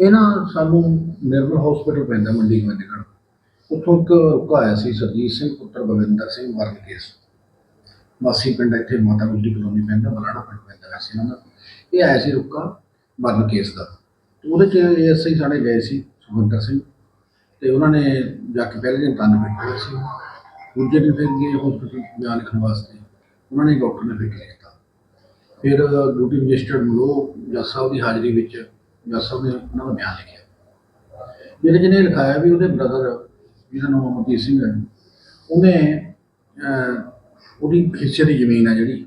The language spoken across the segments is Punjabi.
ਇਹ ਨਾ ਸਾਨੂੰ ਨਿਰਮਲ ਹਸਪੀਟਲ ਪੈਂਦਾ ਮੰਡੀ ਗੋਬਿੰਦਗੜ੍ਹ ਉੱਥੋਂ ਇੱਕ ਰੁਕਾ ਆਇਆ ਸੀ ਸਰਜੀਤ ਸਿੰਘ, ਪੁੱਤਰ ਬਲਵਿੰਦਰ ਸਿੰਘ, ਮਰਨ ਕੇਸ। ਵਾਸੀ ਪਿੰਡ ਇੱਥੇ ਮਾਤਾ ਗੁਜਰੀ ਕਲੋਨੀ ਪੈਂਦਾ ਬਲਾੜਾ ਪਿੰਡ ਪੈਂਦਾ ਵੈਸੇ ਇਹਨਾਂ ਦਾ। ਇਹ ਆਇਆ ਸੀ ਰੁਕਾ, ਮਰਨ ਕੇਸ ਦਾ। ਤੇ ਉਹਦੇ ਚ ਐਸਆਈ ਸਾਡੇ ਗਏ ਸੀ, ਸੁਖਵਿੰਦਰ ਸਿੰਘ। ਤੇ ਉਹਨਾਂ ਨੇ ਜਾ ਕੇ ਪਹਿਲੇ ਦਿਨ ਤਨ ਬੈਠੇ ਸੀ। ਦੂਜੇ ਦਿਨ ਫਿਰ ਗਏ ਹਸਪੀਟਲ ਬਿਆਨ ਲਿਖਣ ਵਾਸਤੇ। ਉਹਨਾਂ ਨੇ ਡਾਕਟਰ ਨੇ ਫਿਰ ਕੀਤਾ ਫਿਰ ਡਿਊਟੀ ਮੈਜਿਸਟਰੇਟ ਮਲੋ ਜੱਜ ਸਾਹਿਬ ਦੀ ਹਾਜ਼ਰੀ ਵਿੱਚ ਜੱਜ ਸਾਹਿਬ ਨੇ ਉਹਨਾਂ ਦਾ ਬਿਆਨ ਲਿਖਿਆ। ਜਿਹਨੇ ਜਿਹਨੇ ਲਿਖਾਇਆ ਵੀ ਉਹਦੇ ਬ੍ਰਦਰ ਜਿਹਦਾ ਨਾਮ ਅਮਰਜੀਤ ਸਿੰਘ ਹੈ, ਉਹਨੇ ਉਹਦੀ ਹਿੱਸੇ ਦੀ ਜ਼ਮੀਨ ਹੈ ਜਿਹੜੀ,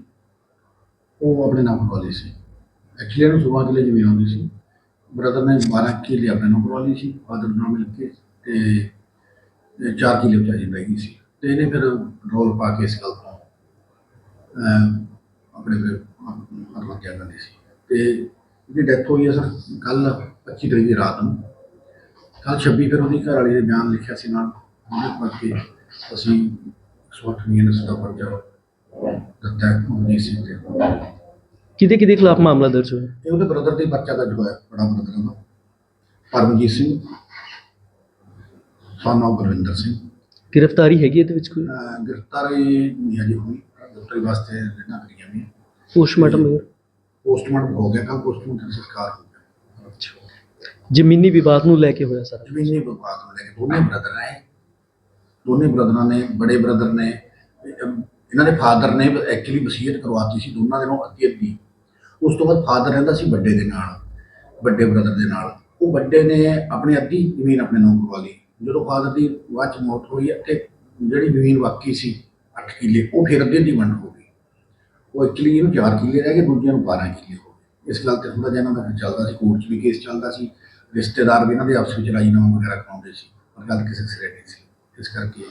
ਉਹ ਆਪਣੇ ਨਾਮ ਕਰਵਾ ਲਈ ਸੀ। ਐਕਚੁਅਲੀ ਇਹਨੂੰ ਸੁਬਾਹ ਕਿਲੇ ਜ਼ਮੀਨ ਆਉਂਦੀ ਸੀ। ਬ੍ਰਦਰ ਨੇ 12 ਕਿਲੇ ਆਪਣੇ ਨਾਮ ਕਰਵਾ ਲਈ ਸੀ ਫਾਦਰ ਨਾਲ ਮਿਲ ਕੇ ਤੇ ਤੇ ਚਾਰ ਕਿੱਲੇ ਵਿਚਾਰੀ ਰਹਿ ਗਈ ਸੀ। ਤੇ ਇਹਨੇ ਫਿਰ ਰੋਲ ਪਾ ਕੇ ਇਸ ਗੱਲ ਤੋਂ ਆਪਣੇ ਫਿਰ ਹਰਮਨ ਜਾਂਦੇ ਸੀ। ਤੇ ਇਹਦੀ ਡੈਥ ਹੋਈ ਹੈ ਸਰ ਕੱਲ 25 ਤਰੀਕ ਦੀ ਰਾਤ ਨੂੰ। ਕੱਲ 26 ਫਿਰ ਉਹਦੀ ਘਰ ਵਾਲੀ ਨੇ ਬਿਆਨ ਲਿਖਿਆ ਸੀ ਨਾਲ ਉਹਦੇ ਕਰਕੇ ਅਸੀਂ ਸਵਾਟ ਮੀਨਸ ਦਾ ਪਰਚਾ ਦਿੱਤਾ ਹੈ ਉਹਦੀ ਸੀ ਤੇ। ਕਿਹਦੇ ਕਿਹਦੇ ਖਿਲਾਫ ਮਾਮਲਾ ਦਰਜ ਹੋਇਆ? ਇਹ ਉਹਦੇ ਬ੍ਰਦਰ ਦੀ ਪਰਚਾ ਦਰਜ ਹੋਇਆ ਬੜਾ ਬ੍ਰਦਰ ਦਾ ਪਰਮਜੀਤ ਸਿੰਘ ਸਾਨਾ ਗੁਰਵਿੰਦਰ ਸਿੰਘ। ਗ੍ਰਿਫਤਾਰੀ ਹੈਗੀ ਇਹਦੇ ਵਿੱਚ ਕੋਈ? ਗ੍ਰਿਫਤਾਰੀ ਨਹੀਂ ਹਜੇ ਹੋਈ ਗ੍ਰਿਫਤਾਰੀ ਵਾਸਤੇ ਲੈਣਾ ਕਰੀਆਂ ਵੀ ਪੋਸਟਮਾਰਟਮ ਪੋਸਟਮਾਰਟਮ ਹੋ ਗਿਆ ਕੱਲ ਪੋਸਟਮਾਰਟਮ ਸੰਸਕਾਰ ਹੋ ਗਿਆ। ਜ਼ਮੀਨੀ ਵਿਵਾਦ ਨੂੰ ਲੈ ਕੇ ਹੋਇਆ ਸਾਰਾ ਜ਼ਮੀਨੀ ਵਿਵਾਦ ਨੂੰ ਲੈ ਕੇ ਦੋਨੇ ਬ੍ਰਦਰ ਨੇ ਦੋਨੇ ਬ੍ਰਦਰਾਂ ਨੇ ਬੜੇ ਬ੍ਰਦਰ ਨੇ ਇਹਨਾਂ ਦੇ ਫਾਦਰ ਨੇ ਐਕਚੁਅਲੀ ਵਸੀਅਤ ਕਰਵਾਤੀ ਸੀ ਦੋਨਾਂ ਦੇ ਨਾਲ ਅੱਧੀ ਅੱਧੀ ਉਸ ਤੋਂ ਬਾਅਦ ਫਾਦਰ ਰਹਿੰਦਾ ਸੀ ਵੱਡੇ ਦੇ ਨਾਲ ਵੱਡੇ ਬ੍ਰਦਰ ਦੇ ਨਾਲ। ਉਹ ਵੱਡੇ ਨੇ ਆਪਣੀ ਅੱਧੀ ਜ਼ਮੀਨ ਆਪਣੇ ਨਾਮ ਕਰਵਾ ਲਈ। ਜਦੋਂ ਫਾਦਰ ਦੀ ਬਾਅਦ ਚ ਮੌਤ ਹੋਈ ਤੇ ਜਿਹੜੀ ਜ਼ਮੀਨ ਬਾਕੀ ਸੀ 8 ਕਿੱਲੇ ਉਹ ਫਿਰ ਅੱਧੀ ਅੱਧੀ ਵੰਡ ਹੋ ਉਹ ਐਕਚੁਅਲੀ ਇਹਨੂੰ 4 ਕਿੱਲੇ ਰਹਿ ਗਏ, ਦੂਜਿਆਂ ਨੂੰ 12 ਕਿੱਲੇ ਹੋ ਗਏ। ਇਸ ਗੱਲ ਤੇ ਥੋੜਾ ਜਿਹਾ ਇਹਨਾਂ ਦਾ ਚੱਲਦਾ ਸੀ ਕੋਰਟ 'ਚ ਵੀ ਕੇਸ ਚੱਲਦਾ ਸੀ। ਰਿਸ਼ਤੇਦਾਰ ਵੀ ਇਹਨਾਂ ਦੇ ਆਪਸ ਵਿੱਚ ਰਾਜੀਨਾਮਾ ਵਗੈਰਾ ਕਰਾਉਂਦੇ ਸੀ, ਪਰ ਗੱਲ ਕਿਸੇ ਸਿਰੇ ਨਹੀਂ ਸੀ। ਇਸ ਕਰਕੇ